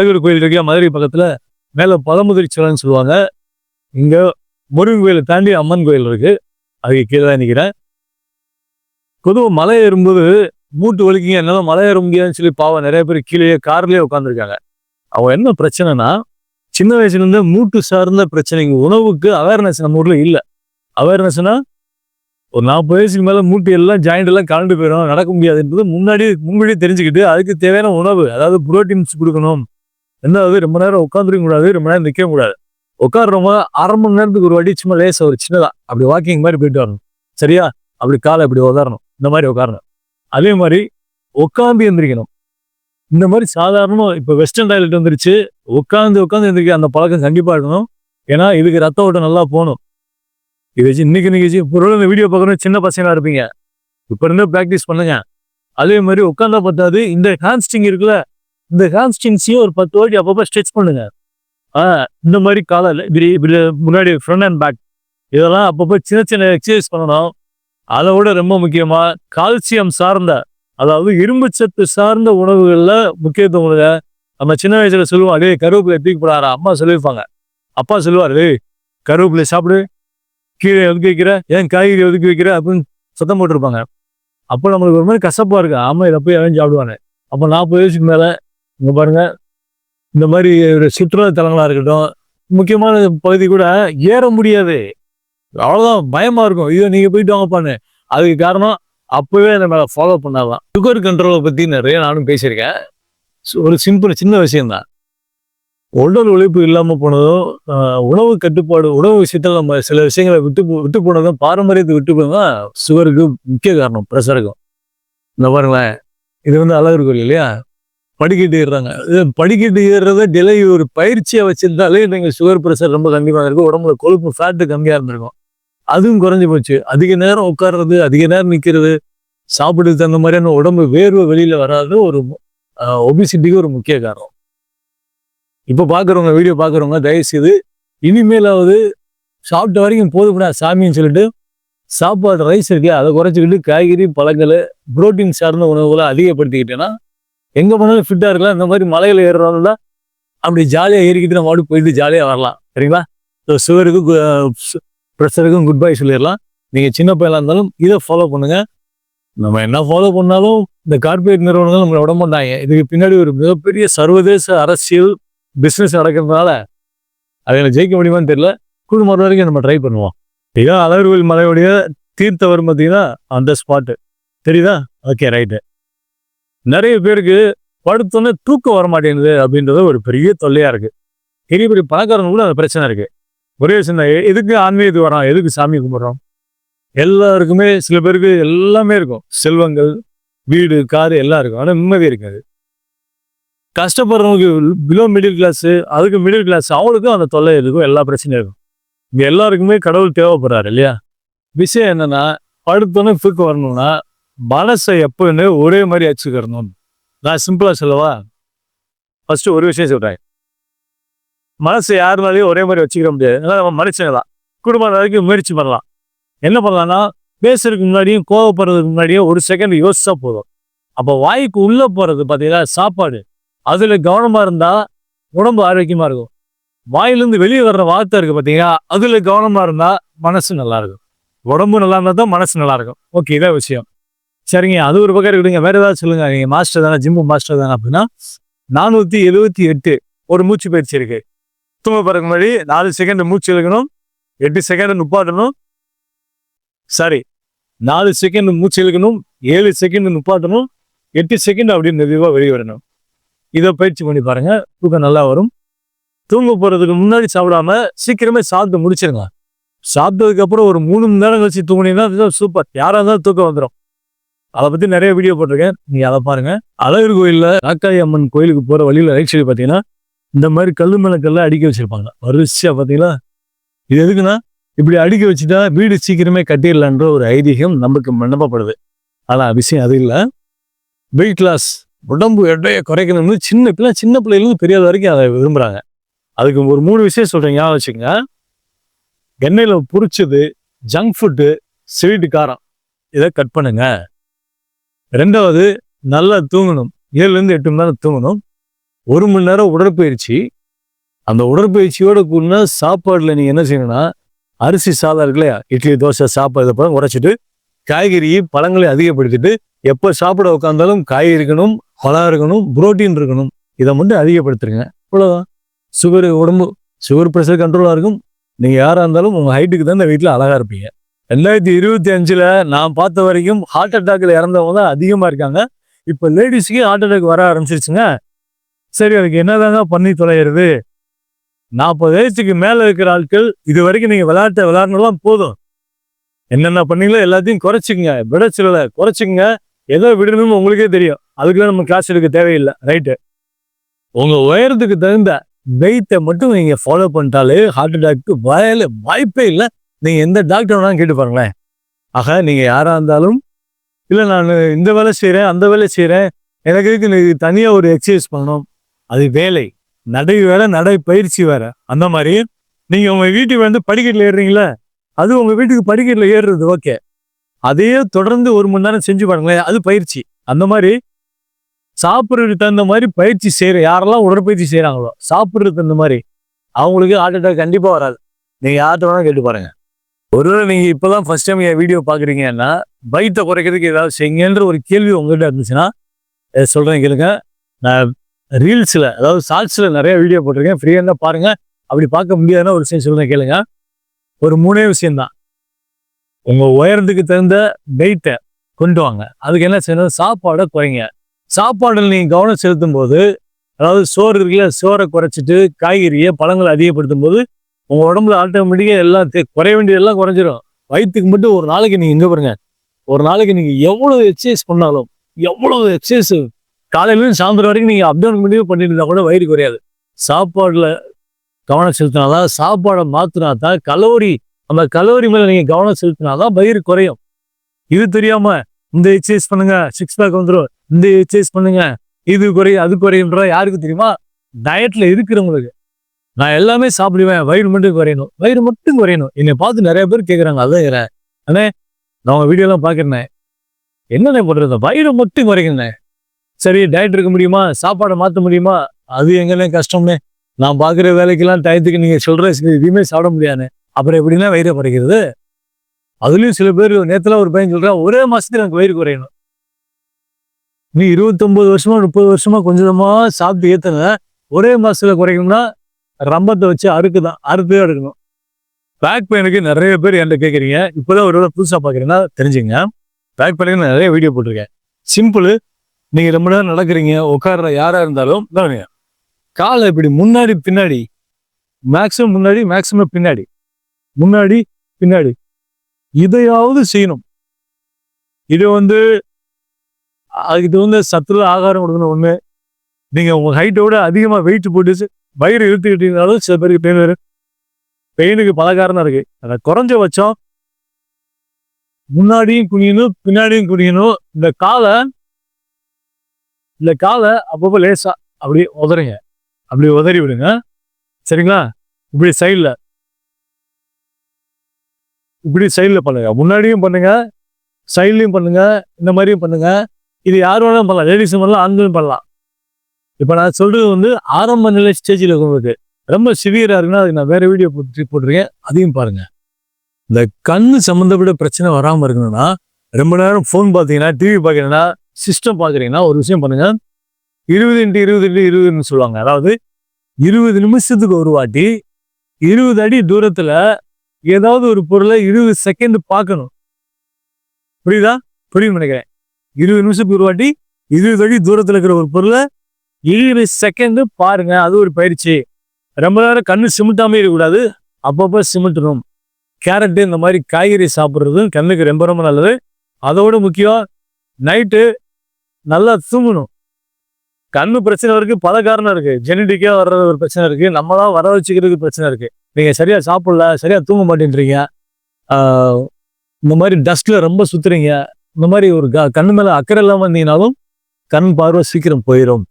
அழகர் கோயில் இருக்க மதுரை பக்கத்தில் மேலே பழமுதிரி சோழன்னு சொல்லுவாங்க. இங்கே முருகன் கோயிலை தாண்டி அம்மன் கோயில் இருக்கு. அதுக்கு கீழே தான் நிற்கிறேன் பொதுவாக மலை ஏறும்போது மூட்டு வலிக்குங்க என்னால் மலை ஏற முடியாதுன்னு சொல்லி பாவம். நிறைய பேர் கீழேயே கார்லேயே உட்காந்துருக்காங்க அவங்க என்ன பிரச்சனைனா சின்ன வயசுலேருந்து மூட்டு சார்ந்த பிரச்சனைங்க. உணவுக்கு அவேர்னஸ் நம்ம ஊரில் இல்லை. அவேர்னஸ்னால் ஒரு நாற்பது வயசுக்கு மேலே மூட்டு எல்லாம் ஜாயிண்ட் எல்லாம் கலண்டு போயிடும். நடக்க முடியாதுன்றது முன்னாடி முன்னாடியே தெரிஞ்சுக்கிட்டு அதுக்கு தேவையான உணவு அதாவது புரோட்டீன்ஸ் கொடுக்கணும். என்னது ரொம்ப நேரம் உட்காந்துருக்க கூடாது ரொம்ப நேரம் நிற்கவும் கூடாது. உட்காடுறவங்க அரை மணி நேரத்துக்கு ஒரு வாட்டி சும்மா லேச ஒரு சின்னதாக அப்படி வாக்கிங் மாதிரி போயிட்டு வரணும். சரியா? அப்படி காலை இப்படி உதாரணும் இந்த மாதிரி உட்காரணும். அதே மாதிரி உட்காந்து எந்திரிக்கணும். இந்த மாதிரி சாதாரண இப்போ வெஸ்டர்ன் டாய்லெட் வந்துருச்சு. உட்காந்து உட்காந்து எந்திரிக்க அந்த பழக்கம் கண்டிப்பாக இருக்கணும். ஏன்னா இதுக்கு ரத்த ஓட்டம் நல்லா போகணும். இது வச்சு இன்னைக்கு இன்னைக்கு பொருள் இந்த வீடியோ பார்க்கணும் சின்ன பசங்களாக இருப்பீங்க. இப்போ இருந்தே ப்ராக்டிஸ் பண்ணுங்க. அதே மாதிரி உட்காந்தா பத்தாது. இந்த ஹேண்ட்ஸ்டிங் இருக்குல்ல இந்த ஹேண்ட்ஸ்டிங்ஸையும் ஒரு பத்து வாட்டி அப்பப்போ ஸ்ட்ரெச் பண்ணுங்க. ஆ இந்த மாதிரி காலையில் இப்படி இப்படி முன்னாடி ஃப்ரண்ட் அண்ட் பேக் இதெல்லாம் அப்பப்போ சின்ன சின்ன எக்ஸசைஸ் பண்ணணும். அதை விட ரொம்ப முக்கியமாக கால்சியம் சார்ந்த அதாவது இரும்பு சத்து சார்ந்த உணவுகளில் முக்கியத்துவம் கொடுங்க. நம்ம சின்ன வயசுல சொல்லுவோம் அடே கருவேப்பிலை தூக்கி போடாரா அம்மா சொல்லியிருப்பாங்க. அப்பா சொல்லுவார் "ஏய், கருவேப்பிலை சாப்பிடு. கீழே ஒதுக்கி வைக்கிற ஏன் காய்கறி ஒதுக்கி வைக்கிற? அப்படின்னு சத்தம் போட்டிருப்பாங்க. அப்போ நம்மளுக்கு ஒரு மாதிரி கசப்பாக இருக்கு ஆமாம் இதை போய் எவன் சாப்பிடுவானே. அப்போ நாற்பது வயசுக்கு மேலே இங்கே பாருங்கள் இந்த மாதிரி ஒரு சுற்றுலா இருக்கட்டும் முக்கியமான பகுதி கூட ஏற முடியாது. அவ்வளோதான் பயமாக இருக்கும். ஐயோ நீங்கள் போயிட்டு வாங்கப்பான்னு அதுக்கு காரணம் அப்பவே நம்ம ஃபாலோ பண்ணாதான். சுகர் கண்ட்ரோலை பற்றி நிறைய நானும் பேசியிருக்கேன். ஒரு சிம்பிள் சின்ன விஷயம்தான். உடல் உழைப்பு இல்லாமல் போனதும் உணவு கட்டுப்பாடு உணவு விஷயத்தில் நம்ம சில விஷயங்களை விட்டு விட்டு போனதும் பாரம்பரியத்தை விட்டு போனதும் சுகருக்கு முக்கிய காரணம் ப்ரெஷருக்கும் இந்த பாருங்களேன். இது வந்து அழகர் இருக்கும் இல்லையா? படிக்கட்டு ஏறுறாங்க. படிக்கட்டு ஏறுறத டிலே ஒரு பயிற்சியை வச்சிருந்தாலே நீங்கள் சுகர் ப்ரெஷர் ரொம்ப கண்டிப்பாக இருக்கும். உடம்புல கொழுப்பு ஃபேட்டு கம்மியாக இருந்திருக்கும். அதுவும் குறைஞ்சி போச்சு. அதிக நேரம் உட்கார்றது அதிக நேரம் நிற்கிறது சாப்பிடுறது அந்த மாதிரியான உடம்பு வேர்வை வெளியில் வராது ஒரு ஒபிசிட்டிக்கு ஒரு முக்கிய காரணம். இப்போ பார்க்குறவங்க வீடியோ பார்க்குறவங்க தயவுசெய்து இனிமேலாவது சாப்பிட்ட வரைக்கும் போதும்டா சாமின்னு சொல்லிட்டு சாப்பாடு ரைஸ் இருக்கு அதை குறைச்சிக்கிட்டு காய்கறி பழங்கள் புரோட்டீன் சார்ந்த உணவுகளை அதிகப்படுத்திக்கிட்டேன்னா எங்கே போனாலும் ஃபிட்டாக இருக்கலாம். இந்த மாதிரி மலையில் ஏறுறவங்க அப்படி ஜாலியாக ஏறிக்கிட்டு நம்ம பாட்டுக்கு போயிட்டு ஜாலியாக வரலாம். சரிங்களா? ஸோ சுகருக்கும் ப்ரெஷருக்கும் குட் பை சொல்லிடலாம். நீங்கள் சின்ன பையனாக இருந்தாலும் இதை ஃபாலோ பண்ணுங்கள் நம்ம என்ன ஃபாலோ பண்ணாலும் இந்த கார்பரேட் நிறுவனங்கள் நம்மளை விட மாட்டாங்க. இதுக்கு பின்னாடி ஒரு மிகப்பெரிய சர்வதேச அரசியல் பிஸ்னஸ் நடக்கிறதுனால அதில் ஜெயிக்க முடியுமான்னு தெரியல. குடும்பம் வரைக்கும் நம்ம ட்ரை பண்ணுவோம். இதான் அழகர்கோவில் மலையுடைய தீர்த்தவர் பார்த்தீங்கன்னா அந்த ஸ்பாட்டு தெரியுதா? ஓகே ரைட்டு நிறைய பேருக்கு படுத்தோன்னே தூக்கம் வர மாட்டேங்குது அப்படின்றது ஒரு பெரிய தொல்லையா இருக்கு. பெரிய பெரிய பணக்காரங்க கூட அந்த பிரச்சனை இருக்கு. ஒரே சின்ன எதுக்கு ஆன்மீகத்துக்கு வரோம் எதுக்கு சாமி கும்பிட்றோம்? எல்லாருக்குமே சில பேருக்கு எல்லாமே இருக்கும். செல்வங்கள் வீடு காரு எல்லாம் இருக்கும். ஆனால் நிம்மதி இருக்காது. கஷ்டப்படுறவங்களுக்கு பிலோ மிடில் கிளாஸு அதுக்கு மிடில் கிளாஸ் அவங்களுக்கும் அந்த தொல்லை இருக்கும் எல்லா பிரச்சனையும் இருக்கும். இங்கே எல்லாருக்குமே கடவுள் தேவைப்படுறாரு இல்லையா? விஷயம் என்னன்னா படுத்தோன்னே தூக்கம் வரணும்னா மனசை எப்போன்னு ஒரே மாதிரி வச்சுக்கிறணும். நான் சிம்பிளா சொல்லவா? ஃபர்ஸ்ட் ஒரு விஷயம் சொல்கிறேன் மனசை யாருனாலையும் ஒரே மாதிரி வச்சுக்கிற முடியாது. அதனால் நம்ம மனுஷங்க தான் குடும்பம் வரைக்கும் முயற்சி பண்ணலாம். என்ன பண்ணலாம்னா பேசுறதுக்கு முன்னாடியும் கோவப்படுறதுக்கு முன்னாடியும் ஒரு செகண்ட் யோசிச்சா போதும். அப்போ வாய்க்கு உள்ள போறது பார்த்தீங்கன்னா சாப்பாடு. அதில் கவனமா இருந்தால் உடம்பு ஆரோக்கியமா இருக்கும். வாயிலேருந்து வெளியே வர்ற வார்த்தை இருக்கு பார்த்தீங்கன்னா அதில் கவனமா இருந்தால் மனசு நல்லா இருக்கும். உடம்பு நல்லா இருந்தால் தான் மனசு நல்லா இருக்கும். ஓகே இதான் விஷயம். சரிங்க அது ஒரு பக்கம் இருக்குதுங்க. வேற ஏதாவது சொல்லுங்க. நீங்க மாஸ்டர் தானே ஜிம்மு மாஸ்டர் தானே அப்படின்னா நானூத்தி எழுபத்தி எட்டு ஒரு மூச்சு பயிற்சி இருக்கு. தூங்க பிறகு முன்னாடி நாலு செகண்ட் மூச்சு இழுக்கணும் எட்டு செகண்ட் நுப்பாட்டணும். சாரி நாலு செகண்ட் மூச்சு இழுக்கணும் ஏழு செகண்ட் நுப்பாட்டணும் எட்டு செகண்ட் அப்படின்னு மெதுவாக வெளியே வரணும். இதை பயிற்சி பண்ணி பாருங்க தூக்கம் நல்லா வரும். தூங்க போறதுக்கு முன்னாடி சாப்பிடாம சீக்கிரமே சாப்பிட்டு முடிச்சிருங்க. சாப்பிட்டதுக்கு அப்புறம் ஒரு மூணு மணி நேரம் கழிச்சு தூங்கினீங்கன்னா சூப்பர் யாராக இருந்தாலும் தூக்கம் வந்துடும் அதை பத்தி நிறைய வீடியோ போட்டிருக்கேன். நீங்க அதை பாருங்க. அழகர் கோயில்ல ராக்காய் அம்மன் கோயிலுக்கு போற வழியில ரைட் சைடு பாத்தீங்கன்னா இந்த மாதிரி கல்லு மேல கல்ல அடுக்கி வச்சிருப்பாங்க. வரிசையா பாத்தீங்களா இது எதுக்குன்னா இப்படி அடுக்கி வச்சுட்டா வீடு சீக்கிரமே கட்டிடலான்ற ஒரு ஐதீகம் நமக்கு மண்டபப்படுது ஆனா விஷயம் அது இல்லை. வெயிட் லாஸ் உடம்பு எடையை குறைக்கணும்னு சின்ன பிள்ளை சின்ன பிள்ளைகளும் பெரியது வரைக்கும் அதை விரும்புறாங்க. அதுக்கு ஒரு மூணு விஷயம் சொல்றேன் ஞாபகம் வச்சுக்கோங்க. எண்ணெயில பொரிச்சது ஜங்க் ஃபுட்டு ஸ்வீட்டு காரம். இதை கட் பண்ணுங்க. ரெண்டாவது நல்லா தூங்கணும். ஏழுலேருந்து எட்டு மணி நேரம் தூங்கணும். ஒரு மணி நேரம் உடற்பயிற்சி. அந்த உடற்பயிற்சியோட கூடனா சாப்பாடில் நீங்கள் என்ன செய்யணும்னா அரிசி சாதம் இருக்கு இல்லையா இட்லி தோசை சாப்பாடு இதெல்லாம் குறைச்சிட்டு காய்கறி பழங்களை அதிகப்படுத்திட்டு எப்போ சாப்பிட உட்காந்தாலும் காய் இருக்கணும் பழம் இருக்கணும் புரோட்டீன் இருக்கணும். இதை மட்டும் அதிகப்படுத்துருங்க. இவ்வளோதான் சுகர் உடம்பு சுகர் ப்ரெஷர் கண்ட்ரோலாக இருக்கும். நீங்கள் யாராக இருந்தாலும் உங்கள் ஹைட்டுக்கு தான் இந்த வீட்டில் அழகாக இருப்பீங்க. ரெண்டாயிரத்தி இருபத்தி அஞ்சில் நான் பார்த்த வரைக்கும் ஹார்ட் அட்டாக்கில் இறந்தவங்க தான் அதிகமாக இருக்காங்க. இப்போ லேடிஸுக்கே ஹார்ட் அட்டாக் வர ஆரம்பிச்சிருச்சுங்க. சரி அதுக்கு என்னதாங்க பண்ணி தொலைகிறது நாற்பது வயசுக்கு மேலே இருக்கிற ஆட்கள் இது வரைக்கும் நீங்கள் விளையாட்ட விளையாடணும்லாம் போதும். என்னென்ன பண்ணீங்களோ எல்லாத்தையும் குறைச்சிக்கங்க. விடச்சிடல குறைச்சிக்கங்க. எதோ விடணும்னு உங்களுக்கே தெரியும். அதுக்கெல்லாம் நம்ம கிளாஸ் எடுக்க தேவையில்லை. ரைட்டு உங்கள் உயரத்துக்கு தகுந்த வெயிட்டை மட்டும் நீங்கள் ஃபாலோ பண்ணிட்டாலே ஹார்ட் அட்டாக்கு வயல வாய்ப்பே இல்லை. நீங்கள் எந்த டாக்டர் வேணாலும் கேட்டு பாருங்களேன். ஆக நீங்கள் யாராக இருந்தாலும் இல்லை நான் இந்த வேலை செய்கிறேன் அந்த வேலை செய்கிறேன் எனக்கு இதுக்கு தனியாக ஒரு எக்ஸசைஸ் பண்ணணும். அது வேலை. நடை வேற நடை பயிற்சி வேற. அந்த மாதிரி நீங்கள் உங்கள் வீட்டுக்கு வந்து படிக்கட்டில் ஏறுறீங்களா அது உங்கள் வீட்டுக்கு படிக்கட்டில் ஏறுறது ஓகே. அதையே தொடர்ந்து ஒரு மணி நேரம் செஞ்சு பாருங்களேன் அது பயிற்சி. அந்த மாதிரி சாப்பிட்றதுக்கு தகுந்த மாதிரி பயிற்சி செய்கிற யாரெல்லாம் உடற்பயிற்சி செய்கிறாங்களோ சாப்பிட்றதுக்கு தகுந்த மாதிரி அவங்களுக்கு ஹார்ட் அட்டாக் கண்டிப்பாக வராது. நீங்கள் யார்கிட்ட வேணால் கேட்டு பாருங்கள் ஒருவேளை நீங்க இப்பதான் ஃபர்ஸ்ட் டைம் என் வீடியோ பாக்குறீங்கன்னா வயிற்றை குறைக்கிறதுக்கு ஏதாவது செய்யுங்கன்ற ஒரு கேள்வி உங்ககிட்ட இருந்துச்சுன்னா சொல்கிறேன் சொல்றேன் கேளுங்க. நான் ரீல்ஸ்ல அதாவது ஷார்ட்ஸ்ல நிறைய வீடியோ போட்டிருக்கேன். ஃப்ரீயா இருந்தால் பாருங்க. அப்படி பார்க்க முடியாதுன்னா ஒரு விஷயம் சொல்றேன் கேளுங்க. ஒரு மூணே விஷயம்தான். உங்க உயரத்துக்கு தகுந்த வெயிட்டை கொண்டு வாங்க. அதுக்கு என்ன செய்யணும்? சாப்பாடை குறைங்க. சாப்பாடில் நீங்க கவனம் செலுத்தும் போது அதாவது சோறு இருக்குல்ல சோறை குறைச்சிட்டு காய்கறியை பழங்களை அதிகப்படுத்தும் போது உங்க உடம்புல ஆட்டோமேட்டிக்காக எல்லாம் குறைய வேண்டியதெல்லாம் குறைஞ்சிரும். வயிற்றுக்கு மட்டும் ஒரு நாளைக்கு நீங்க இங்க பாருங்க. ஒரு நாளைக்கு நீங்க எவ்வளவு எக்ஸசைஸ் பண்ணாலும் எவ்வளவு எக்ஸசைஸ் காலையிலும் சாயந்தரம் வரைக்கும் நீங்க அப்டவுன் பண்ணி பண்ணிட்டு இருந்தா கூட வயிறு குறையாது. சாப்பாடுல கவனம் செலுத்தினாதான் சாப்பாடை மாத்தினா தான் கலோரி அந்த கலோரி மேல நீங்க கவனம் செலுத்தினாதான் வயிறு குறையும். இது தெரியாம இந்த எக்ஸசைஸ் பண்ணுங்க சிக்ஸ் பேக் வந்துடும் இந்த எக்ஸசைஸ் பண்ணுங்க இது குறையும் அது குறையும்ன்ற யாருக்கு தெரியுமா? டயட்ல இருக்கிறவங்களுக்கு. நான் எல்லாமே சாப்பிடுவேன். வயிறு மட்டும் குறையணும். வயிறு மட்டும் குறையணும். என்னை பார்த்து நிறைய பேர் கேட்குறாங்க அதான் இருக்கிறேன் அண்ணே நான் உங்கள் வீடியோலாம் பார்க்குறேன். என்னண்ணே பண்ணுறது வயிறு மட்டும் குறைக்கணே சரி டயட் இருக்க முடியுமா? சாப்பாடை மாற்ற முடியுமா? அது எங்கண்ணே கஷ்டம்னே நான் பார்க்குற வேலைக்கெல்லாம் டயத்துக்கு நீங்கள் சொல்கிற எதுவுமே சாப்பிட முடியாது அப்புறம் எப்படின்னா வயிறை குறைக்கிறது? அதுலேயும் சில பேர் நேற்றுல ஒரு பையன் சொல்கிறேன் ஒரே மாதத்துக்கு எனக்கு வயிறு குறையணும். நீ இருபத்தொம்போது வருஷமா முப்பது வருஷமா கொஞ்சமாக சாப்பிட்டு ஏற்றுன ஒரே மாதத்தில் குறைக்கணும்னா ரம்பத்தை வச்சு அறுக்குதான் அறுத்தே எடுக்கணும். பேக் பெயினுக்கு நிறைய பேர் என்கிட்ட கேட்குறீங்க இப்போதான் ஒரு வேளை புதுசாக பார்க்குறீங்கன்னா தெரிஞ்சுங்க. பேக் பெயினுக்கு நிறைய வீடியோ போட்டிருக்கேன். சிம்பிள் நீங்கள் ரொம்ப நேரம் நடக்கிறீங்க உட்கார்ற யாராக இருந்தாலும் கவனிங்க. காலை இப்படி முன்னாடி பின்னாடி. மேக்ஸிமம் முன்னாடி மேக்ஸிமம் பின்னாடி. முன்னாடி பின்னாடி. இதையாவது செய்யணும். இது வந்து இது வந்து சத்துல ஆகாரம் கொடுக்கணும் ஒண்ணு. நீங்க உங்க ஹைட்டோட அதிகமா வெயிட் போட்டு வயிறு இழுத்துக்கிட்டீங்கனாலும் சில பேருக்கு பெயின் வரும் பெயினுக்கு பல காரணம் இருக்கு. அதை குறைஞ்சபட்சம் முன்னாடியும் குனியணும் பின்னாடியும் குனியணும். இந்த காலை இந்த காலை அப்பப்போ லேசா அப்படி உதறிங்க. அப்படி உதறி விடுங்க. சரிங்களா? இப்படி சைடில் இப்படி சைடில் பண்ணுங்க. முன்னாடியும் பண்ணுங்க சைட்லையும் பண்ணுங்க இந்த மாதிரியும் பண்ணுங்க. இது யார் வேணாலும் பண்ணலாம். லேடிஸும் பண்ணலாம் ஆண்களும் பண்ணலாம். இப்போ நான் சொல்றது வந்து ஆரம்ப நிலை ஸ்டேஜில் இருக்கிறவங்களுக்கு ரொம்ப சிவியரா இருக்குன்னா அதுக்கு நான் வேற வீடியோ போட்டு போட்டிருக்கேன். அதையும் பாருங்க. இந்த கண் சம்மந்தப்பட்ட பிரச்சனை வராமல் இருக்கணும்னா ரொம்ப நேரம் ஃபோன் பார்த்தீங்கன்னா டிவி பார்க்குறீங்கன்னா சிஸ்டம் பார்க்குறீங்கன்னா ஒரு விஷயம் பண்ணுங்க. இருபது இன்ட்டு இருபது இன்ட்டு இருபதுன்னு சொல்லுவாங்க. அதாவது இருபது நிமிஷத்துக்கு ஒரு வாட்டி இருபது அடி தூரத்தில் ஏதாவது ஒரு பொருளை இருபது செகண்ட் பார்க்கணும் புரியுதா? புரியும் நினைக்கிறேன். இருபது நிமிஷத்துக்கு ஒரு வாட்டி இருபது அடி தூரத்தில் இருக்கிற ஒரு பொருளை இருபது செகண்டு பாருங்க அது ஒரு பயிற்சி. ரொம்ப நேரம் கண்ணு சிமிட்டாமே இருக்கக்கூடாது. அப்பப்போ சிமிட்டணும். கேரட்டு இந்த மாதிரி காய்கறி சாப்பிட்றதும் கண்ணுக்கு ரொம்ப ரொம்ப நல்லது. அதோட முக்கியம் நைட்டு நல்லா தூங்கணும். கண்ணு பிரச்சனை இருக்குது பல காரணம் இருக்குது ஜெனட்டிக்கா வர்றது ஒரு பிரச்சனை இருக்குது நம்ம தான் வர வச்சுக்கிறதுக்கு பிரச்சனை இருக்குது நீங்கள் சரியாக சாப்பிடல சரியாக தூங்க மாட்டேன்றீங்க. இந்த மாதிரி டஸ்ட்டில் ரொம்ப சுற்றுறீங்க இந்த மாதிரி ஒரு க- கண்ணு மேலே அக்கறை இல்லாமல் இருந்தீங்கனாலும் கண் பார்வை சீக்கிரம் போயிடும்